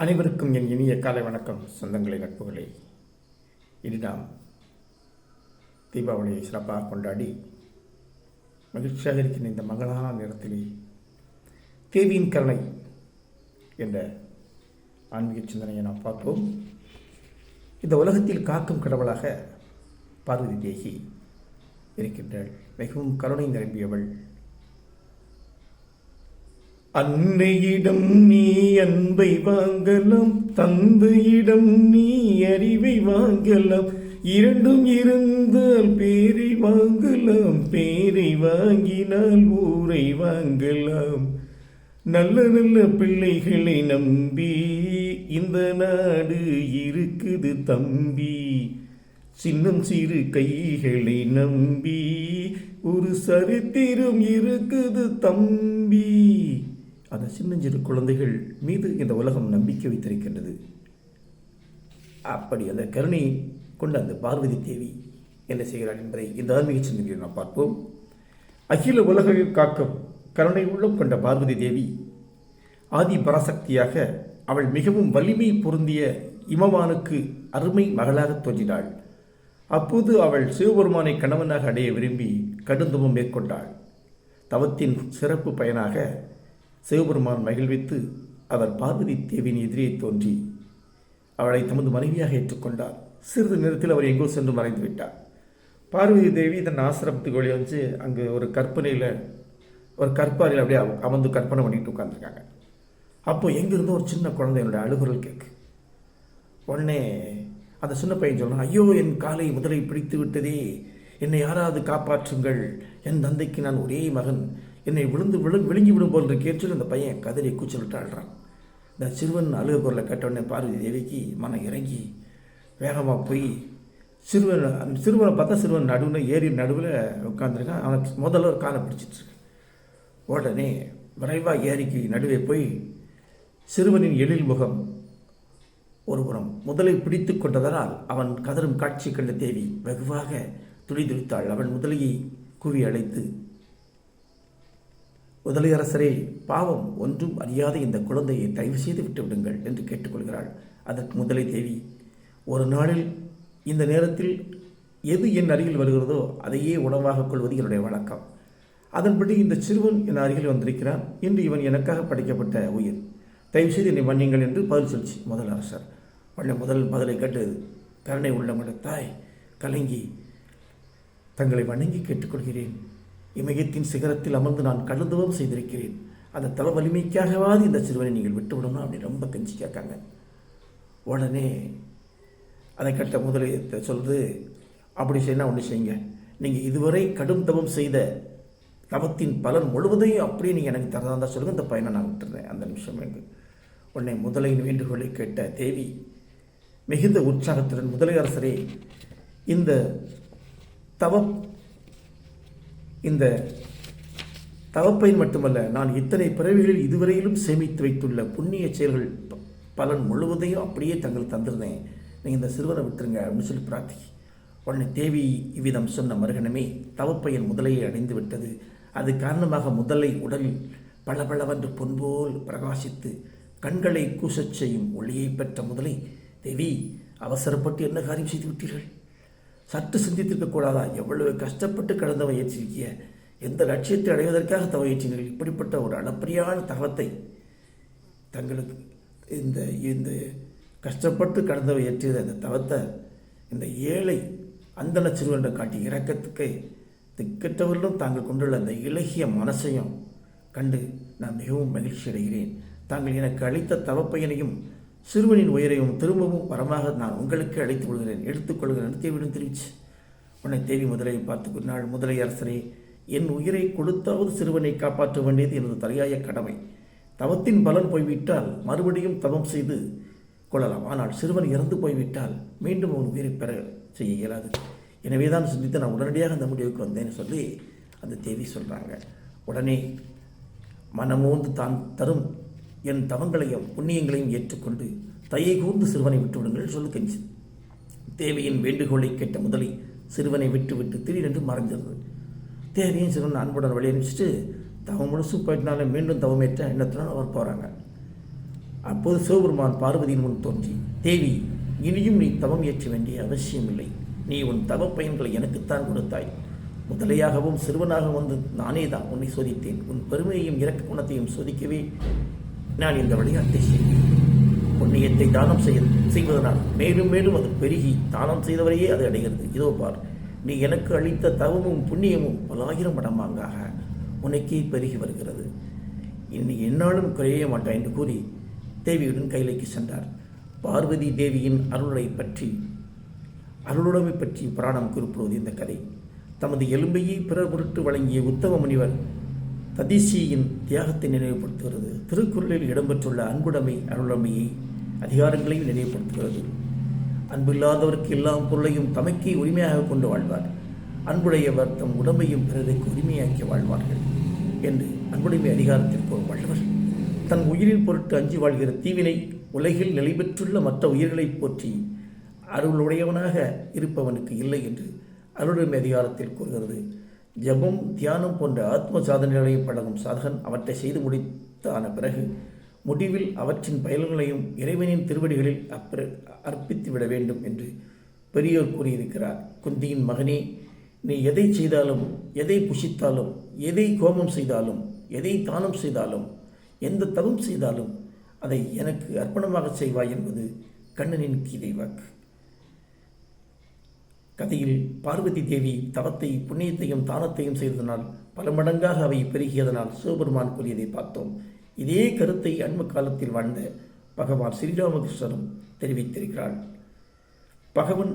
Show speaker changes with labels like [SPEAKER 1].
[SPEAKER 1] அனைவருக்கும் என் இனிய காலை வணக்கம் சொந்தங்களை நட்புகளே. இனி நாம் தீபாவளியை சிறப்பாக கொண்டாடி மகிழ்ச்சியாக இருக்கின்ற இந்த மகளான நேரத்திலே தேவியின் கருணை என்ற ஆன்மீக சிந்தனையை நாம் பார்ப்போம். இந்த உலகத்தில் காக்கும் கடவுளாக பார்வதி தேகி இருக்கின்றாள். மிகவும் கருணை நிரம்பியவள். அன்னையிடம் நீ அன்பை வாங்கலாம் தந்தையிடம் நீ அறிவை வாங்கலாம். இரண்டும் இருந்தால் பேரை வாங்கலாம் பேரை வாங்கினால் ஊரை வாங்கலாம். நல்ல நல்ல பிள்ளைகளை நம்பி இந்த நாடு இருக்குது தம்பி. சின்னம் சிறு கைகளை நம்பி ஒரு சரித்திரம் இருக்குது தம்பி. அந்த சின்னஞ்சிறு குழந்தைகள் மீது இந்த உலகம் நம்பிக்கை வைத்திருக்கின்றது. அப்படி அந்த கருணை கொண்ட அந்த பார்வதி தேவி என்ன செய்கிறாள் என்பதை இந்த ஆன்மீக சிந்தனையில் நாம் பார்ப்போம். அகில உலகையும் காக்கும் கருணை உள்ளம் கொண்ட பார்வதி தேவி ஆதி பராசக்தியாக அவள் மிகவும் வலிமை பொருந்திய இமவானுக்கு அருமை மகளாக தோன்றினாள். அப்போது அவள் சிவபெருமானை கணவனாக அடைய விரும்பி கடுந்தவம் மேற்கொண்டாள். தவத்தின் சிறப்பு பயனாக சிவபெருமான் மகிழ்வித்து அவர் பார்வதி தேவியின் எதிரே தோன்றி அவளை தமது மனைவியாக ஏற்றுக்கொண்டார். சிறிது நேரத்தில் அவர் எங்கோ சென்று மறைந்து விட்டார். பார்வதி தேவி தன் ஆசிரமத்துக்கு வெளியே வந்து அங்கு ஒரு கற்பனையில் ஒரு கற்பாரில் அப்படியே அமர்ந்து கற்பனை பண்ணிட்டு உட்காந்துருக்காங்க அப்போது எங்கிருந்தோ ஒரு சின்ன குழந்தையோட அழுகுரல் கேட்கு. உடனே அந்த சின்ன பையன் சொல்றான் ஐயோ என் காலை முதலை பிடித்து விட்டதே. என்னை யாராவது காப்பாற்றுங்கள். என் தந்தைக்கு நான் ஒரே மகன். என்னை விழுந்து விழு விழுங்கி விடும் போல் இருக்கேன்னு அந்த பையன் கதறி கூச்சலிட்டு ஆடுறான் இந்த சிறுவன் அழுக குரலை கேட்டவுடனே பார்வதி தேவிக்கு மனம் இறங்கி வேகமாக போய் சிறுவன் அந்த சிறுவனை பார்த்தா சிறுவன் நடுவில் ஏறி நடுவில் உட்காந்துருக்கான் அவன் முதல்ல ஒரு காலை பிடிச்சிட்ருக்கு உடனே விரைவாக ஏரிக்கு நடுவே போய் சிறுவனின் எழில் முகம் ஒருபுறம் முதலை பிடித்து கொண்டதனால் அவன் கதரும் காட்சி கண்ட தேவி வெகுவாக துடிதுடித்தாள். அவன் முதலையை கூவி அழைத்து முதலியரசரே பாவம் ஒன்றும் அறியாத இந்த குழந்தையை தயவு செய்து விட்டுவிடுங்கள் என்று கேட்டுக்கொள்கிறாள். அதற்கு முதலை தேவி ஒரு நாளில் இந்த நேரத்தில் எது என் அருகில் வருகிறதோ அதையே உணவாக கொள்வது என்னுடைய வழக்கம். அதன்படி இந்த சிறுவன் என் அருகில் வந்திருக்கிறான். இன்று இவன் எனக்காக படைக்கப்பட்ட உயிர். தயவு செய்து என்னை மன்னிங்கள் என்று பதில் சொல்லிச்சு முதல் அரசர் உடனே முதல் பதிலை கேட்டு கருணை உள்ளவங்களோட தாய் கலங்கி தங்களை வணங்கி கேட்டுக்கொள்கிறேன். இமயத்தின் சிகரத்தில் அமர்ந்து நான் கடுந்தவம் செய்திருக்கிறேன். அந்த தவ வலிமைக்காகவாது இந்த சிறுவனை நீங்கள் விட்டுவிடணும் அப்படின்னு ரொம்ப கெஞ்சி கேட்காங்க. உடனே அதை கட்ட முதலியத்தை சொல்கிறது அப்படி செய்யணும் ஒன்று செய்யுங்க. நீங்கள் இதுவரை கடும் தவம் செய்த தவத்தின் பலன் முழுவதையும் அப்படியே நீங்கள் எனக்கு தரதா இருந்தால் சொல்லுங்கள் இந்த பையனை நான் விட்டுறேன். அந்த நிமிஷம் எனக்கு உடனே முதலையின் வேண்டுகோளை கேட்ட தேவி மிகுந்த உற்சாகத்துடன் முதலையரசரே இந்த தவ இந்த தவப்பையன் மட்டுமல்ல நான் இத்தனை பிறவிகளில் இதுவரையிலும் சேமித்து வைத்துள்ள புண்ணிய செயல்கள் ப- பலன் முழுவதையும் அப்படியே தங்களுக்கு தந்திருந்தேன். நீங்கள் இந்த சிறுவரை விட்டுருங்க அப்படின்னு சொல்லி பிரார்த்தி. உடனே தேவி இவ்விதம் சொன்ன மருகணமே தவப்பையன் முதலையை அடைந்து விட்டது. அது காரணமாக முதலை உடலில் பளபளவென்று பொன்போல் பிரகாசித்து கண்களை கூசச் செய்யும் ஒளியை பெற்ற முதலை தேவி அவசரப்பட்டு என்ன காரியம் செய்து விட்டீர்கள்? சற்று சிந்தித்திருக்க கூடாதா? எவ்வளவு கஷ்டப்பட்டு கடந்தவை ஏற்றிருக்கிய எந்த லட்சியத்தை அடைவதற்காக தவ ஏற்றினீர்கள் இப்படிப்பட்ட ஒரு அளப்பரியான தவத்தை தங்களுக்கு இந்த இந்த கஷ்டப்பட்டு கடந்தவை ஏற்றியது அந்த தவத்தை இந்த ஏழை அந்தன சிறுவன்ற காட்டி இறக்கத்துக்கு திக்கற்றவர்களும் தாங்கள் கொண்டுள்ள அந்த இலகிய மனசையும் கண்டு நான் மிகவும் மகிழ்ச்சி அடைகிறேன் தாங்கள் எனக்கு அளித்த தவப்பையனையும் சிறுவனின் உயிரையும் திரும்பவும் வரமாக நான் உங்களுக்கு அழைத்துக் கொள்கிறேன். எடுத்துக்கொள்கிறேன் தேவிடம் தெரிவிச்சு உன்னை தேவி முதலை பார்த்து நாள் முதலை அரசரே என் உயிரை கொடுத்தாவது சிறுவனை காப்பாற்ற வேண்டியது எனது தலையாய கடமை. தவத்தின் பலன் போய்விட்டால் மறுபடியும் தவம் செய்து கொள்ளலாம். ஆனால் சிறுவன் இறந்து போய்விட்டால் மீண்டும் அவன் உயிரை பெற செய்ய இயலாது. எனவே தான் சிந்தித்து நான் உடனடியாக அந்த முடிவுக்கு வந்தேன்னு சொல்லி அந்த தேவி சொல்கிறாங்க உடனே மனமோந்து தான் தரும் என் தவங்களையும் புண்ணியங்களையும் ஏற்றுக்கொண்டு தையை கூர்ந்து சிறுவனை விட்டுவிடுங்கள் சொல்லு கெஞ்சி. தேவியின் வேண்டுகோளை கேட்ட முதலி சிறுவனை விட்டுவிட்டு திடீரென்று மறைஞ்சிருந்தது தேவியும் சிறுவன் அன்புடன் வழி அனுப்பிச்சிட்டு தவம் முழுசு போயிட்டனால மீண்டும் தவமேற்ற எண்ணத்துடன் அவர் போகிறாங்க அப்போது சிவபெருமான் பார்வதியின் முன் தோன்றி தேவி இனியும் நீ தவம் ஏற்ற வேண்டிய அவசியமில்லை. நீ உன் தவ பயன்களை எனக்குத்தான் கொடுத்தாய். முதலையாகவும் சிறுவனாக வந்து நானே தான் உன்னை சோதித்தேன். உன் பெருமையையும் இறக்க குணத்தையும் சோதிக்கவே நான் இந்த விளையாட்டை செய்தேன் புண்ணியத்தை தானம் செய்ய செய்வதனால் மேலும் மேலும் அது பெருகி தானம் செய்தவரையே அது அடைகிறது. இதோ பார் நீ எனக்கு அளித்த தவமும் புண்ணியமும் பலாயிரம் மடமாங்காக உனக்கே பெருகி வருகிறது. இனி என்னாலும் குறைய மாட்டாய் என்று கூறி தேவியுடன் கைலைக்கு சென்றார். பார்வதி தேவியின் அருளை பற்றி அருளுடைமை பற்றி புராணம் குறிப்பிடுவது இந்த கதை. தமது எலும்பையை பிறர் பொருட்டு வழங்கிய உத்தம முனிவர் ததிசியின் தியாகத்தை நினைவுபடுத்துகிறது. திருக்குறளில் இடம்பெற்றுள்ள அன்புடைமை அருளமையை அதிகாரங்களையும் நினைவுபடுத்துகிறது. அன்பில்லாதவருக்கு எல்லா பொருளையும் தமக்கே உரிமையாக கொண்டு வாழ்வார். அன்புடையவர் தம் உடம்பையும் பிறருக்கு உரிமையாக்கி வாழ்வார்கள் என்று அன்புடைமை அதிகாரத்திற்கு ஒரு வள்ளுவர். தன் உயிரின் பொருட்டு அஞ்சி வாழ்கிற தீவினை உலகில் நிலை பெற்றுள்ள மற்ற உயிர்களைப் போற்றி அருளுடையவனாக இருப்பவனுக்கு இல்லை என்று அருளுடைமை அதிகாரத்தில் கூறுகிறது. ஜபம் தியானம் போன்ற ஆத்ம சாதனைகளையும் பழகும் சாதகன் அவற்றை செய்து முடித்தான பிறகு முடிவில் அவற்றின் பயல்களையும் இறைவனின் திருவடிகளில் அப்பிர அர்ப்பித்து விட வேண்டும் என்று பெரியோர் கூறியிருக்கிறார். குந்தியின் மகனே நீ எதை செய்தாலும் எதை புஷித்தாலும் எதை கோபம் செய்தாலும் எதை தானம் செய்தாலும் எந்த தவம் செய்தாலும் அதை எனக்கு அர்ப்பணமாக செய்வாய் என்பது கண்ணனின் கீதை வாக்கு கதையில் பார்வதி தேவி தவத்தை புண்ணியத்தையும் தானத்தையும் செய்ததனால் பல மடங்காக அவை பெருகியதனால் சிவபெருமான் கூறியதை பார்த்தோம். இதே கருத்தை அண்ம காலத்தில் வாழ்ந்த பகவான் ஸ்ரீராமகிருஷ்ணரும் தெரிவித்திருக்கிறார். பகவன்